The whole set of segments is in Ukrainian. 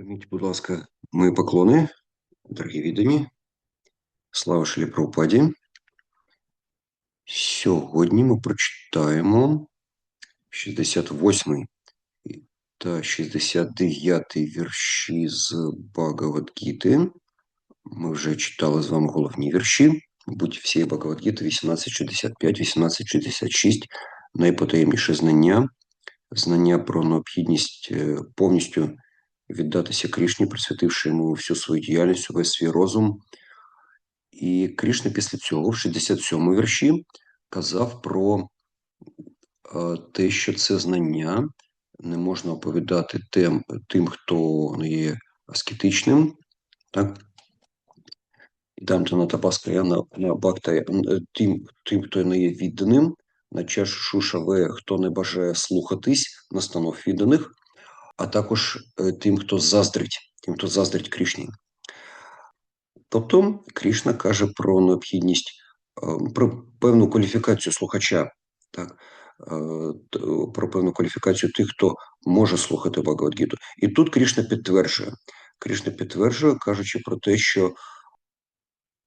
Прийміть, будь ласка, мої поклони, дорогі віддані. Слава Шилі Сьогодні ми прочитаємо 68 та 69 вірші з Багавадгіти. Ми вже читали з вами головні вірші. Будь всієї Багавадгіти 1865-1866. Найпотаємніше знання. Знання про необхідність е, повністю віддатися Крішні, присвятивши йому всю свою діяльність, увесь свій розум. І Крішна після цього, в 67-му вірші, казав про е, те, що це знання не можна оповідати тим, тим хто не є аскетичним, так? І там то на табаска на, на бакта тим, тим, хто не є відданим, на чашу шушаве, хто не бажає слухатись настанов відданих, а також е, тим, хто заздрить, тим, хто заздрить Крішні. Тобто Крішна каже про необхідність, е, про певну кваліфікацію слухача, так, е, про певну кваліфікацію тих, хто може слухати Багавадгіту. І тут Крішна підтверджує. Крішна підтверджує, кажучи про те, що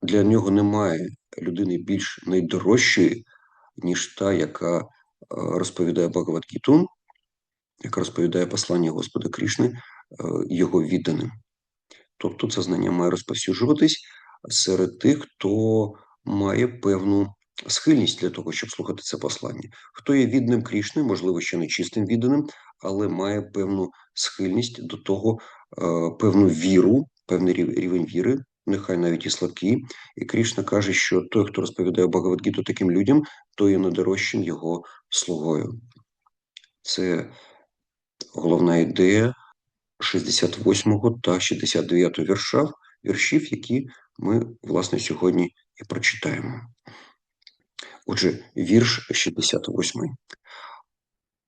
для нього немає людини більш найдорожчої, ніж та, яка розповідає Багавадгіту, яка розповідає послання Господа Крішни е, його відданим. Тобто це знання має розповсюджуватись серед тих, хто має певну схильність для того, щоб слухати це послання. Хто є відним Крішни, можливо, ще не чистим відданим, але має певну схильність до того, е, певну віру, певний рівень віри, нехай навіть і слабкий. І Крішна каже, що той, хто розповідає Багавадгіту таким людям, то є найдорожчим його слугою. Це головна ідея 68-го та 69 вірша, віршів, які ми, власне, сьогодні і прочитаємо. Отже, вірш 68.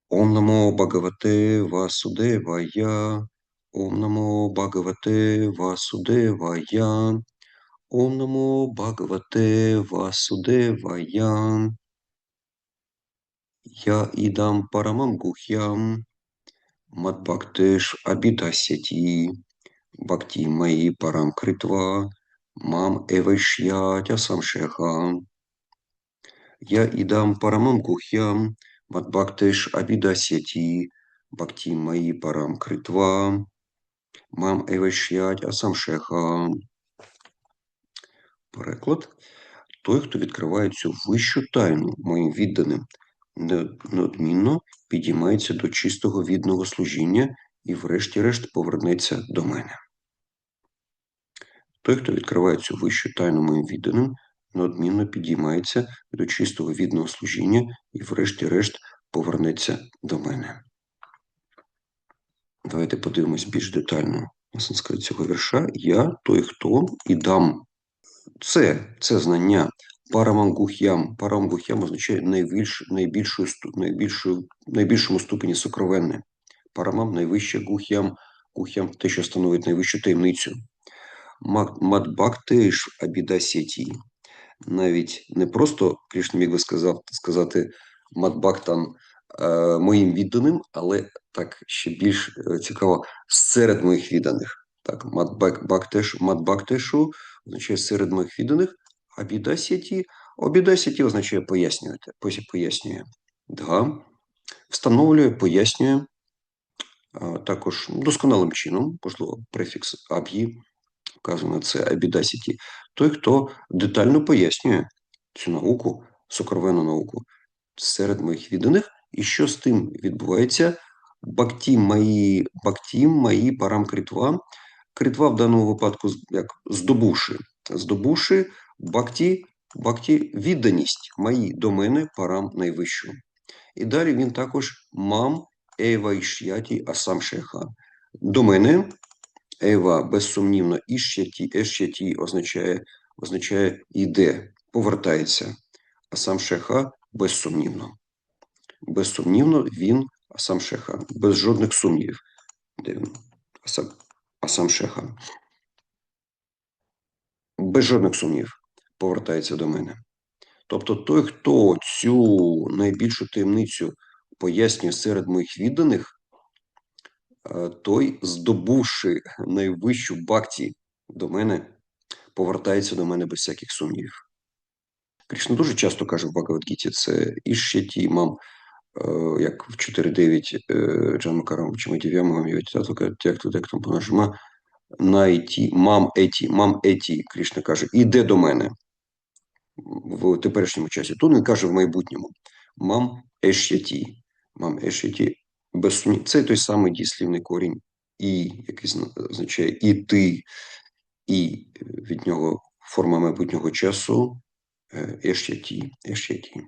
Ом намо Бхагавате Васудевая, Ом намо Бхагавате Васудевая, Ом намо Бхагавате Васудевая. Я ідам парамам гухям, Мадбхактеш Абідасяті, Бхакти Маї Парам Критва, Мам Евайш'ятя Самшеха. Я ідам Парамам Гухям, Мадбхактеш Абідасяті, Бхакти Маї Парам Критва, Мам Евайш'ятя Самшеха. Переклад. Той, хто відкриває цю вищу тайну моїм відданим, неодмінно підіймається до чистого відного служіння і, врешті-решт, повернеться до мене. Той, хто відкриває цю вищу тайну моїм відданим, неодмінно підіймається до чистого відного служіння і, врешті-решт, повернеться до мене. Давайте подивимось більш детально на санскрит цього вірша. Я той, хто і дам це, це знання Парамангух'ям. Парамангух'ям означає найбільш, найбільшою, найбільшою, найбільшому ступені сокровенне. Парамам найвище гух'ям, гух'ям те, що становить найвищу таємницю. Мадбактеш абідасіті. Навіть не просто Кришна міг би сказав, сказати Мадбактан е, моїм відданим, але так ще більш е, цікаво серед моїх відданих. Так, Мадбактеш, Мадбактешу означає серед моїх відданих. Обіда сіті. Обіда сіті означає пояснювати, пояснює. Дга встановлює, пояснює також досконалим чином, можливо, префікс аб'ї, вказано це обіда сіті. Той, хто детально пояснює цю науку, сокровенну науку серед моїх відданих, і що з тим відбувається, бактім мої, бактім мої парам критва. Критва в даному випадку як здобувши, здобувши Бакті, бакті відданість мої до мене парам найвищу. І далі він також мам Ева Іш'яті Асам Шеха. До мене Ева безсумнівно Іш'яті, Еш'яті означає означає йде, повертається. А сам Шеха безсумнівно. Безсумнівно він Асам Шеха, без жодних сумнівів. Де? Асам, Асам Шеха. Без жодних сумнівів повертається до мене. Тобто той, хто цю найбільшу таємницю пояснює серед моїх відданих, е, той, здобувши найвищу бхакті до мене, повертається до мене без всяких сумнівів. Кришна дуже часто каже в Бхагавадгіті, це Іш'яті, мам, е, як в 4.9 е, Джан Макарам Чиматів'ям, мам Йотітату, текту, тектом понажима, найті, мам еті, мам еті, Кришна каже, іде до мене в теперішньому часі. Тут він каже в майбутньому. Мам еш'яті. Мам еш'яті. Без сумні... Це той самий дієслівний корінь і, який означає і ти, і від нього форма майбутнього часу е, еш'яті, еш'яті.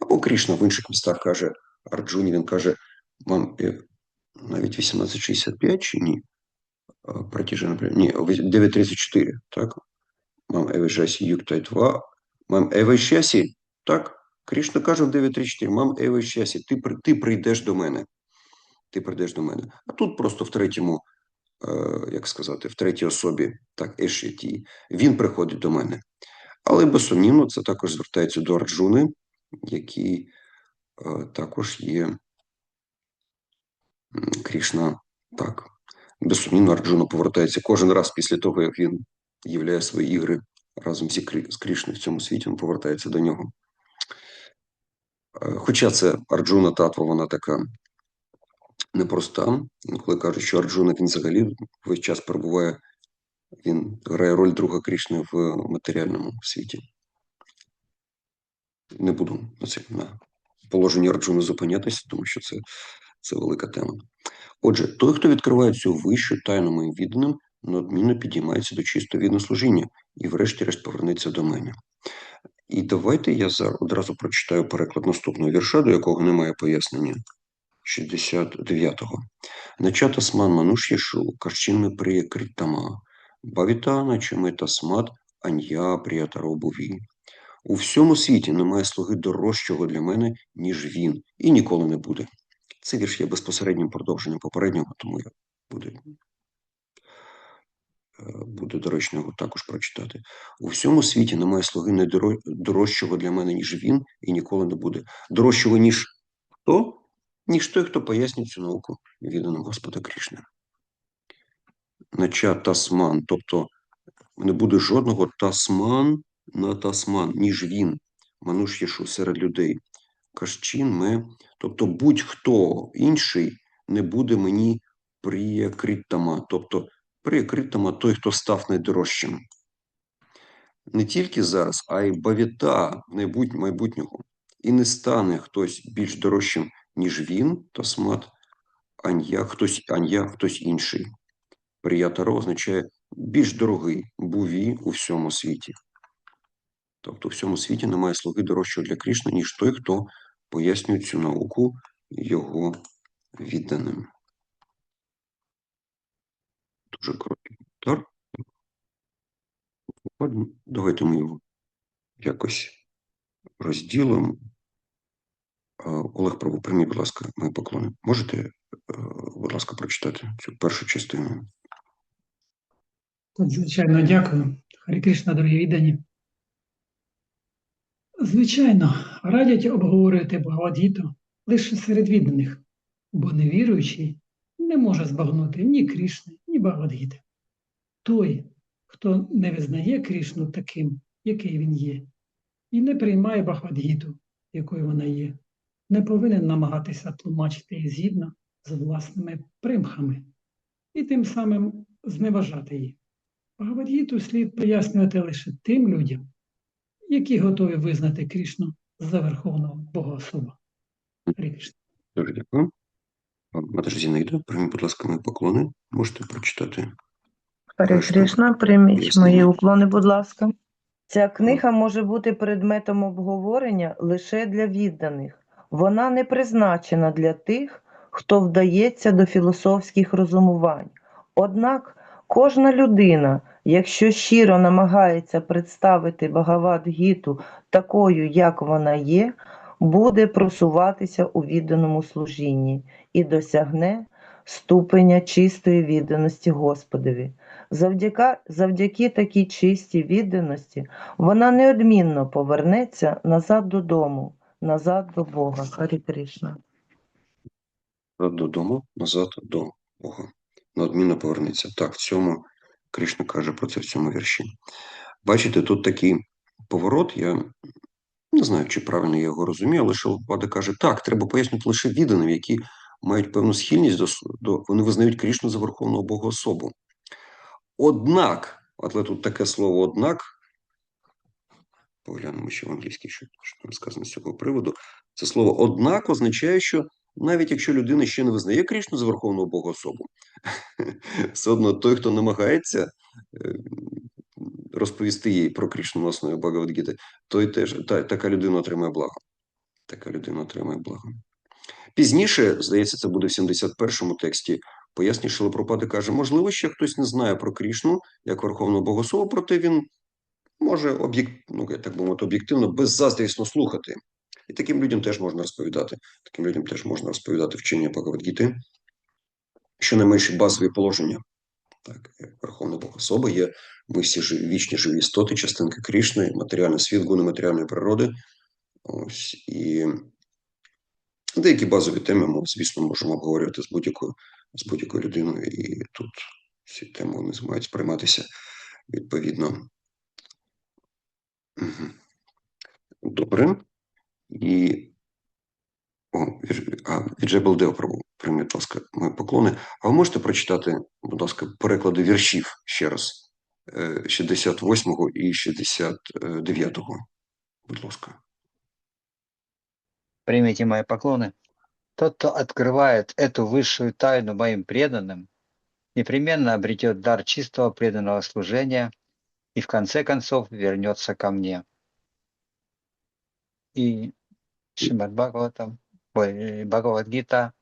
Або Кришна в інших містах каже Арджуні, він каже, мам, е, навіть 1865 чи ні? Протяжи, наприклад, ні, 934, так? Мам Евежасі Юктайтва, мам Евещасі, так? Кришна каже в 9.34, мам Евещасі, ти, ти прийдеш до мене. Ти прийдеш до мене. А тут просто в третьому, е, як сказати, в третій особі, так, Ешяті, він приходить до мене. Але безсумнівно це також звертається до Арджуни, який е, також є м, Кришна. Так, безсумнівно, Арджуна повертається кожен раз після того, як він являє свої ігри разом з Крішною в цьому світі, він повертається до нього. Е, Хоча це Арджуна Татва, вона така непроста. Коли кажуть, що Арджуна він взагалі весь час перебуває, він грає роль друга Крішни в матеріальному світі. Не буду на це на положенні Арджуни зупинятися, тому що це, це велика тема. Отже, той, хто відкриває цю вищу тайну моїм відданим, неодмінно підіймається до чистого віднослужіння і, врешті-решт, повернеться до мене. І давайте я зараз одразу прочитаю переклад наступного вірша, до якого немає пояснення 69-го. Начата сман мануш'яшу карчинми приякритама, бавіта начами тасмат ан'я приятаробуві. У всьому світі немає слуги дорожчого для мене, ніж він, і ніколи не буде. Цей вірш є безпосереднім продовженням попереднього, тому я буде, е, буде доречно його також прочитати. У всьому світі немає слуги дорожчого для мене, ніж він, і ніколи не буде. Дорожчого, ніж хто? Ніж той, хто пояснить цю науку відданим Господа Кришни. Нача тасман, тобто не буде жодного тасман на тасман, ніж він, мануш єшу серед людей. Кашчин ме, тобто будь-хто інший не буде мені приякритама, тобто приякритама той, хто став найдорожчим. Не тільки зараз, а й бавіта майбутнього. І не стане хтось більш дорожчим, ніж він, тасмат, анья, хтось, анья, хтось інший. Приятаро означає більш дорогий, буві у всьому світі. Тобто у всьому світі немає слуги дорожчого для Крішни, ніж той, хто пояснює цю науку його відданим. Дуже короткий коментар. Давайте ми його якось розділимо. Олег Право, будь ласка, мої поклони. Можете, е, будь ласка, прочитати цю першу частину? Звичайно, дякую. Харі Кришна, дорогі віддані. Звичайно, радять обговорювати Бхагавадгіту лише серед відданих, бо невіруючий не може збагнути ні Кришни, ні Бхагавадгіти. Той, хто не визнає Кришну таким, який він є, і не приймає Бхагавадгіту, якою вона є, не повинен намагатися тлумачити її згідно з власними примхами і тим самим зневажати її. Бхагавадгіту слід пояснювати лише тим людям, які готові визнати Крішну за верховного Кришна. Дуже дякую. Матер Зінаїда, прийміть, будь ласка, мої поклони. Можете прочитати. Кришна, прийміть мої уклони, будь ласка. Ця книга може бути предметом обговорення лише для відданих. Вона не призначена для тих, хто вдається до філософських розумувань. Однак кожна людина, якщо щиро намагається представити Багават-гіту такою, як вона є, буде просуватися у відданому служінні і досягне ступеня чистої відданості Господові. Завдяки, завдяки такій чистій відданості вона неодмінно повернеться назад додому, назад до Бога. Харі Кришна. додому, назад до Бога. Неодмінно повернеться. Так, в цьому Кришна каже про це в цьому вірші. Бачите, тут такий поворот. Я не знаю, чи правильно я його розумію, але Шилпада каже: так, треба пояснити лише відданим, які мають певну схильність до, до вони визнають Крішну за верховного Бога особу. Однак, але тут таке слово однак. Поглянемо ще в англійській, що, що там сказано з цього приводу. Це слово однак означає, що навіть якщо людина ще не визнає Крішну за верховного Бога особу, все одно той, хто намагається е, розповісти їй про основі Багавадгіти, той теж та, така людина отримає благо. Така людина отримає благо. Пізніше, здається, це буде в 71-му тексті. Пояснює Шилопропада каже, можливо, ще хтось не знає про Крішну як Верховного Богослова, проте він може об'єк... ну, так би мовити, об'єктивно, беззаздрісно слухати. І таким людям теж можна розповідати. Таким людям теж можна розповідати вчення Багавадгіти, щонайменше базові положення. Так, як Бог особа є, ми всі живі, вічні живі істоти, частинки Крішни, матеріальний світ, гуни матеріальної природи. Ось і деякі базові теми ми, звісно, можемо обговорювати з будь-якою з будь-якою людиною, і тут ці теми вони мають сприйматися відповідно. Добре. І о, Вір- а, Відже Балдео прийміть, будь ласка, мої поклони. А ви можете прочитати, будь ласка, переклади віршів ще раз, Е, 68-го і 69-го, будь ласка. Примите мои поклоны. Тот, кто открывает эту высшую тайну моим преданным, непременно обретет дар чистого преданного служения и в конце концов вернется ко мне. И Шримад Бхагаватам, Ой, э, Бхагавадгита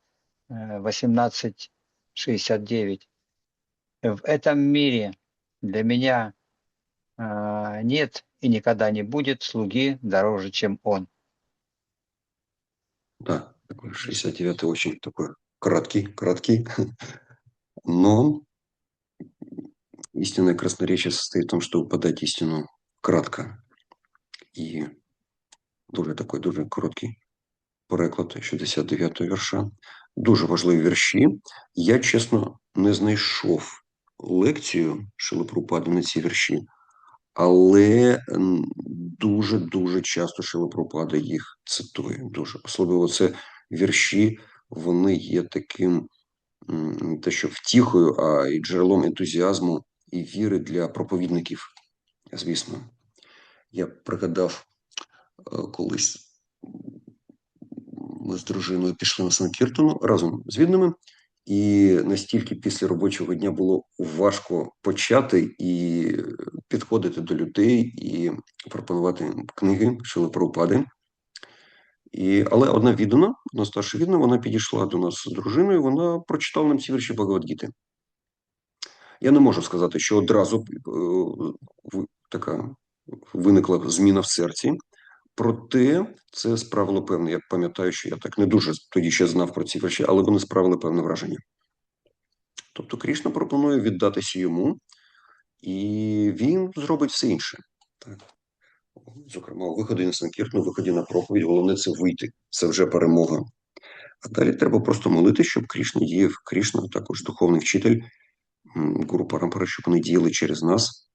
э, 18.69. В этом мире для меня а, нет и никогда не будет слуги дороже, чем он. Да, такой 69-й очень такой краткий, краткий. Но истинное красноречие состоит в том, чтобы подать истину кратко. І дуже такий, дуже короткий переклад 69-го вірша. Дуже важливі вірші. Я, чесно, не знайшов лекцію Шилопрупади на ці вірші, але дуже-дуже часто Шилопрупада їх цитує. Дуже. Особливо це вірші, вони є таким те, що втіхою, а й джерелом ентузіазму і віри для проповідників. Звісно, я пригадав е, колись ми з дружиною пішли на Санкіртону разом з відними, і настільки після робочого дня було важко почати і підходити до людей і пропонувати їм книги Шилопрупади. І, але одна віддана, одна старша віддана, вона підійшла до нас з дружиною, вона прочитала нам ці вірші Багавадгіти. Я не можу сказати, що одразу е, така виникла зміна в серці. Проте це справило певне. Я пам'ятаю, що я так не дуже тоді ще знав про ці речі, але вони справили певне враження. Тобто Крішна пропонує віддатися йому, і він зробить все інше. Так. Зокрема, у виході на Санкіртну, виході на проповідь, головне це вийти. Це вже перемога. А далі треба просто молити, щоб Крішна діяв. Крішна також духовний вчитель Гуру Парампара, щоб вони діяли через нас.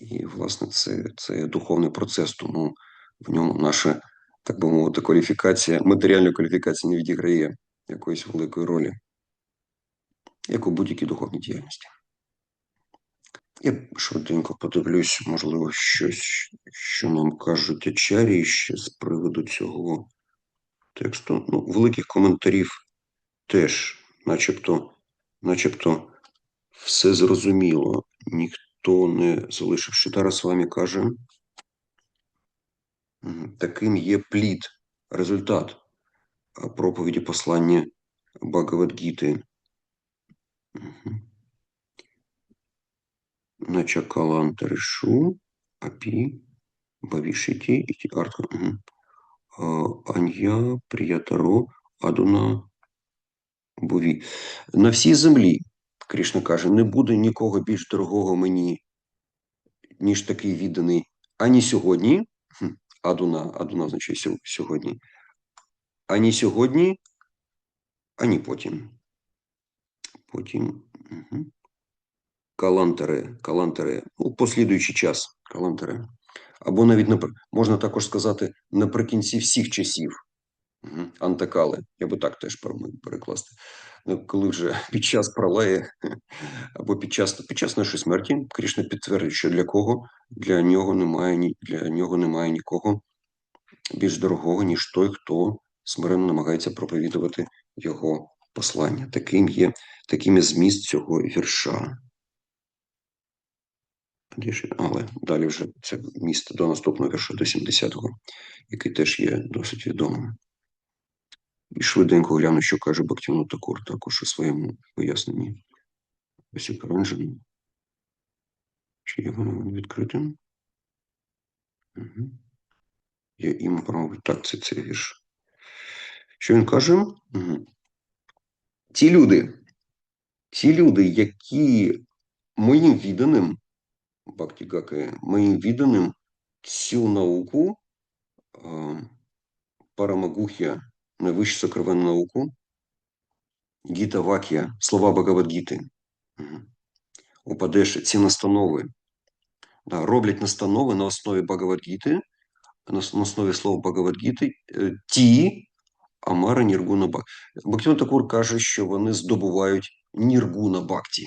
І, власне, це, це духовний процес, тому в ньому наша, так би мовити, кваліфікація, матеріальна кваліфікація не відіграє якоїсь великої ролі, як у будь-якій духовній діяльності. Я швиденько подивлюсь, можливо, щось, що нам кажуть Ачарі ще з приводу цього тексту. Ну, великих коментарів теж, начебто, начебто, все зрозуміло. Ніхто не залишив. Шитара з вами каже. Таким є плід, результат проповіді послання Багавадгіти. Мгм. Начакалантаришу, апі, бавішіті, іті артха. Мгм. А, Ан'я, приятаро, адуна, буві. На всій землі, Кришна каже, не буде нікого більш дорогого мені, ніж такий відданий ані сьогодні, адуна, адуна означає сьогодні, ані сьогодні, ані потім. Потім. Угу. Калантери. калантаре, ну, послідуючий час, калантере. Або навіть можна також сказати наприкінці всіх часів. Угу. Антакали. Я би так теж пере- перекласти. Ну, коли вже під час пролеї або під час, під час нашої смерті Крішна підтвердить, що для кого для нього немає для нього немає нікого більш дорогого, ніж той, хто смиренно намагається проповідувати його послання. Таким є, таким є зміст цього вірша. Але далі вже це місце до наступного вірша, до 70-го, який теж є досить відомим. І швиденько гляну, що каже Бактіну Такур також у своєму поясненні. Ось оранжевий. Чи є воно відкритим? Угу. Я їм промовлю. Так, це цей вірш. Що він каже? Угу. Ті люди, ті люди, які моїм відданим, Бхакти Гаки, моїм відданим цю науку, Парамагухя, найвищу сокровенну науку, Гіта Вакія, слова Багавадгіти, угу. Упадеш ці настанови, да, роблять настанови на основі Багавадгіти, на, ос- на основі слов Багавадгіти, е, ті Амара Ніргуна Бхакти. Бхактиван Такур каже, що вони здобувають Ніргуна Бхакті,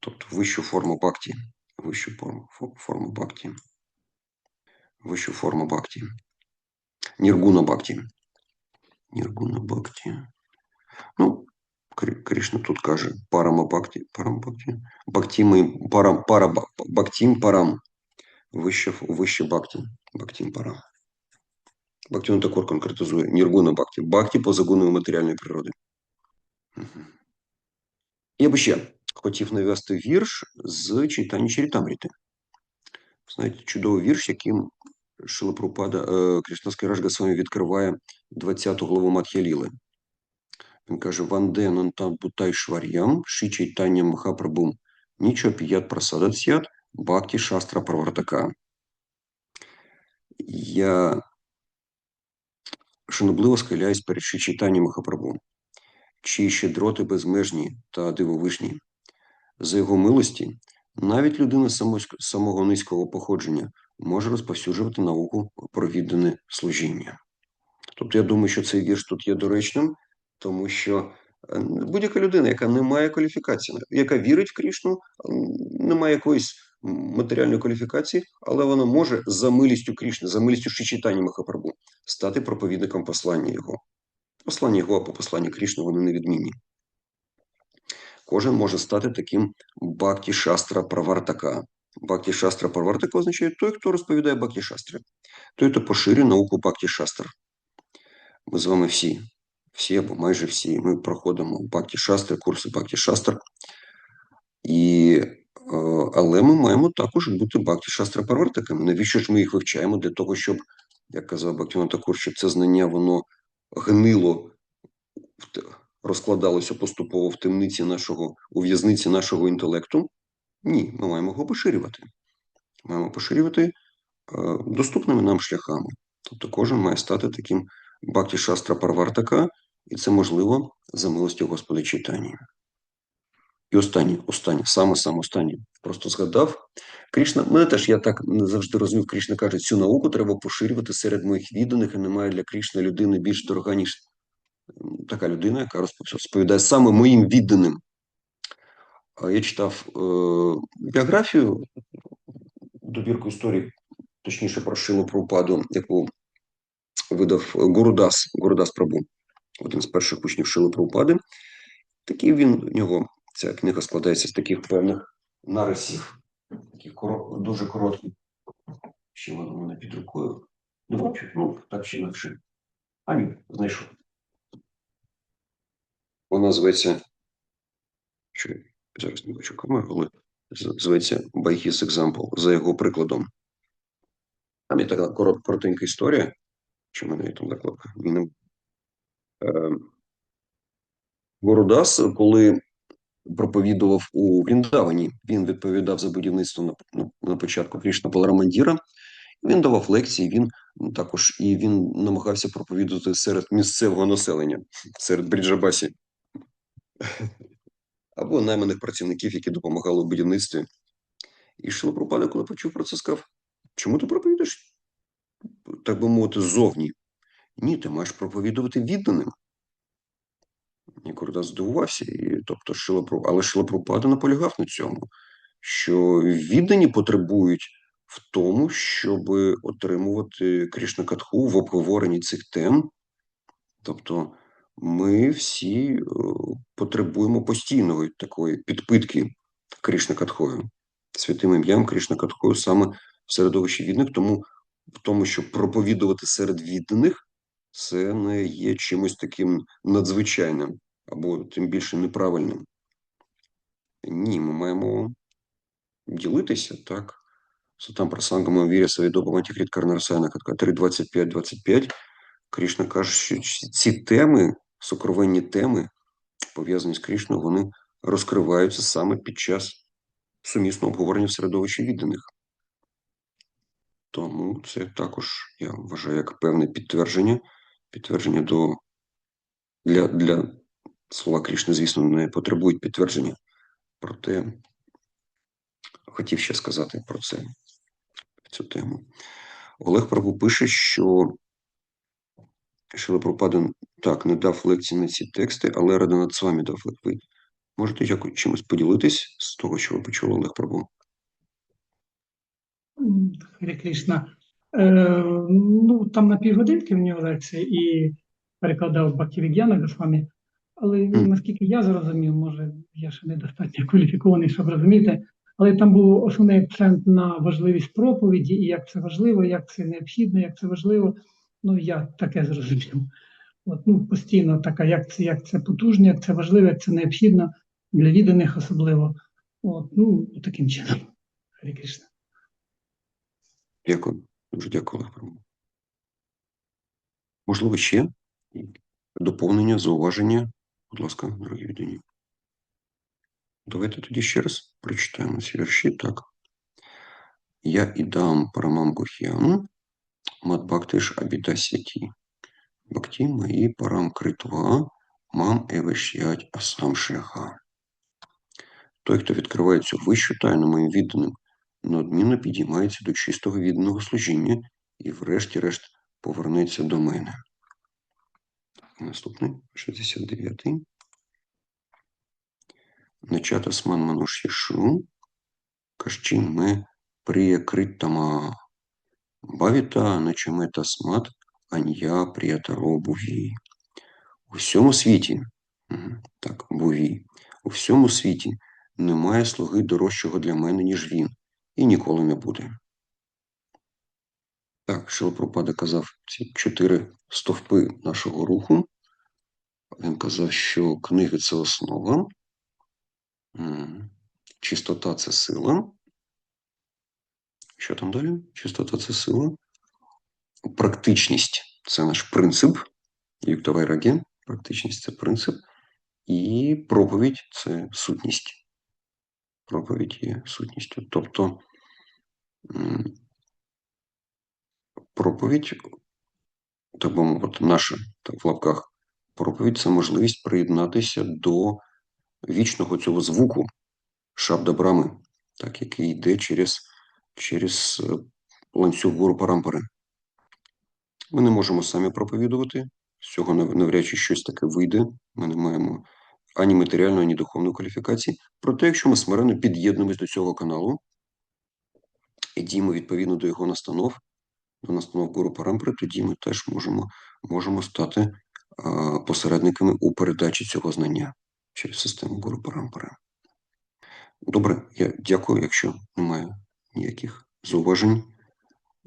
тобто вищу форму Бхакті, вищу форму, форму Бхакті, вищу форму Бхакті. Ніргуна Бхакті. Ніргуна Бхакті. Ну, Кришна тут каже Парама Бхакті, Парам Бхакті, Бхактім, Парам, Пара, Бхактім Парам, вище, вище Бхакті, Бхактім Парам. Бхактиван Такур конкретизує Ніргуна Бхакті, Бхакті поза гуною матеріальної природи. Мгм. Я би ще хотів навести вірш з читання Чарітамріти. Знаєте, чудовий вірш, яким Шилапрупада е, Кришнаський Раш Госвамі відкриває 20 главу Мадхя-ліли. Він каже: Ванде нантам бутай швар'ям, ши чайтанням махапрабум, нічо піят прасадат сят, бхакти шастра правартака. Я шанобливо схиляюсь перед ши чайтанням махапрабу, чиї щедроти безмежні та дивовижні. За його милості, навіть людина самого низького походження може розповсюджувати науку про віддане служіння. Тобто, я думаю, що цей вірш тут є доречним, тому що е, будь-яка людина, яка не має кваліфікації, яка вірить в Крішну, не має якоїсь матеріальної кваліфікації, але вона може за милістю Крішни, за милістю Шичитання Махапрабу стати проповідником послання його. Послання його або послання Крішни, вони невідмінні. Кожен може стати таким бхакті шастра правартака. Бхакті шастра правартака означає той, хто розповідає бхакті шастри, той, хто поширює науку бхакті шастр. Ми з вами всі, всі або майже всі, ми проходимо бхакті шастри, курси бхакті шастр. І, е, але ми маємо також бути бхакті шастра правартаками. Навіщо ж ми їх вивчаємо? Для того, щоб, як казав Бхактиван Такур, щоб це знання воно гнило розкладалося поступово в темниці нашого, у в'язниці нашого інтелекту. Ні, ми маємо його поширювати. Маємо поширювати е, доступними нам шляхами. Тобто кожен має стати таким бхакті шастра парвартака, і це можливо за милостю Господа читання. І останнє, останнє, саме саме останнє. Просто згадав. Крішна, мене теж я так не завжди розумів, Крішна каже, цю науку треба поширювати серед моїх відданих, і немає для Крішна людини більш дорога, ніж така людина, яка розпов- розповідає саме моїм відданим. Я читав е, біографію, добірку історії, точніше про Шилу Прабхупаду, яку видав Гурудас, Гурудас Прабу, один з перших учнів Шили Прабхупади. Такий він у нього, ця книга складається з таких певних нарисів, таких коро- дуже коротких. Ще воно мене під рукою. Ну, ну, так чи інакше. А ні, знайшов. Вона зветься. Я зараз не бачу камеру, але зветься By His Example, за його прикладом. Там є така корот- коротенька історія. В мене там закладка? Ні, Е, коли проповідував у Вріндавані, він відповідав за будівництво на, на, на початку Крішна Баларамандіра. Він давав лекції, він також і він намагався проповідувати серед місцевого населення, серед Бріджабасі. Або найманих працівників, які допомагали у будівництві. І Шилопропада, коли почув про це, сказав: чому ти проповідуєш, так би мовити, ззовні? Ні, ти маєш проповідувати відданим. І Курдас здивувався, і, тобто Шилопру... але Шилопропада наполягав на цьому, що віддані потребують в тому, щоб отримувати Кришна Катху в обговоренні цих тем. Тобто ми всі е, потребуємо постійної такої підпитки Кришна Катхою, святим ім'ям Кришна Катхою саме в середовищі відданих, тому в тому, щоб проповідувати серед відданих, це не є чимось таким надзвичайним або тим більше неправильним. Ні, ми маємо ділитися, так. Сатам Прасангама віря Савідоба Мантікріт Карнарсайна Катка 3.25.25 Кришна каже, що ці теми, сокровенні теми, пов'язані з Кришною, вони розкриваються саме під час сумісного обговорення в середовищі відданих. Тому це також, я вважаю, як певне підтвердження, підтвердження до для, для слова Кришни, звісно, не потребують підтвердження. Проте хотів ще сказати про це, цю тему. Олег Прабу пише, що Шилапропадин так не дав лекції на ці тексти, але ради над вами дав лекції. Можете якось чимось поділитись з того, що ви почули Олег Прабу? Харі Кришна. Е, ну, там на півгодинки в нього лекція і перекладав Бхактивігяна Госвамі. Але наскільки я зрозумів, може, я ще недостатньо кваліфікований, щоб розуміти, але там був основний акцент на важливість проповіді, і як це важливо, як це необхідно, як це важливо. Ну, я таке зрозумів. От, ну, постійно така, як це, як це потужно, як це важливо, як це необхідно для відданих особливо. От, ну, таким чином. Харі Кришна. Дякую. Дуже дякую, Можливо, ще доповнення, зауваження. Будь ласка, дорогі віддані. Давайте тоді ще раз прочитаємо ці вірші. Так. Я ідам парамам гух'ям, мат бхактиш абідасяті. Бхакти мої парам критва, мам евеш'ять асам шляха. Той, хто відкриває цю вищу тайну моїм відданим, неодмінно підіймається до чистого відданого служіння і, врешті-решт, повернеться до мене. Наступний, 69-й. Начата сман мануш єшу. Бавіта начамета смат, анья приятаро буві. У всьому світі, так, буві, у всьому світі немає слуги дорожчого для мене, ніж він, і ніколи не буде. Так, Шилопропада казав ці чотири стовпи нашого руху. Він казав, що книги це основа, чистота це сила. Що там далі? Чистота це сила. Практичність це наш принцип. Юктавай рагі. Практичність це принцип. І проповідь це сутність. Проповідь є сутністю. Тобто проповідь, так би мовити, наша так, в лапках, проповідь це можливість приєднатися до вічного цього звуку Шабда Брами, так, який йде через, через е, ланцюг Гуру Парампари. Ми не можемо самі проповідувати, з цього навряд чи щось таке вийде. Ми не маємо ані матеріальної, ані духовної кваліфікації. Проте, якщо ми смиренно під'єднуємось до цього каналу і діємо відповідно до його настанов, до настанов Гуру Парампари, тоді ми теж можемо, можемо стати а, посередниками у передачі цього знання через систему Гуру Парампари. Добре, я дякую, якщо немає ніяких зауважень.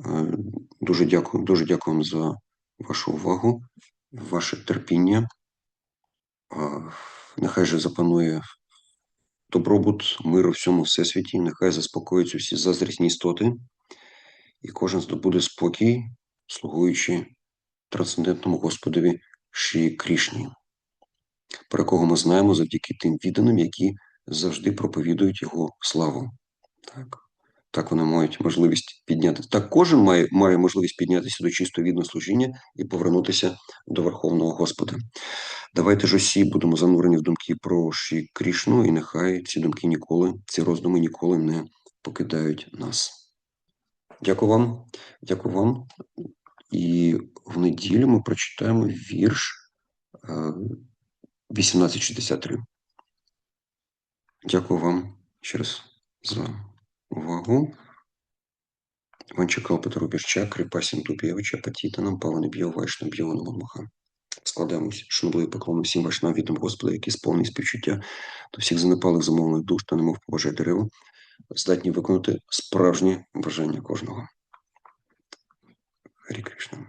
Е, Дуже дякую, дуже дякую за вашу увагу, ваше терпіння. Нехай же запанує добробут, мир у всьому всесвіті, нехай заспокоюються всі заздрісні істоти, і кожен здобуде спокій, слугуючи трансцендентному Господові Шрі Крішні, про якого ми знаємо завдяки тим відданим, які завжди проповідують його славу. Так. Так вони мають можливість підняти. Так кожен має, має можливість піднятися до чистого відного служіння і повернутися до Верховного Господа. Давайте ж усі будемо занурені в думки про Шрі Крішну, і нехай ці думки ніколи, ці роздуми ніколи не покидають нас. Дякую вам. Дякую вам. І в неділю ми прочитаємо вірш е, 1863. Дякую вам ще раз за увагу. Ванчика Петро Бірча, Крипа Дубєвича, Патітанам, Павлен Б'єв, Вайшна Б'євана Мамаха. Складаємось, шанобливі поклони всім вашим відом Господа, які сповнені співчуття до всіх занепалих замовлених душ та немов поважає дерева, здатні виконати справжнє бажання кожного. Кришна.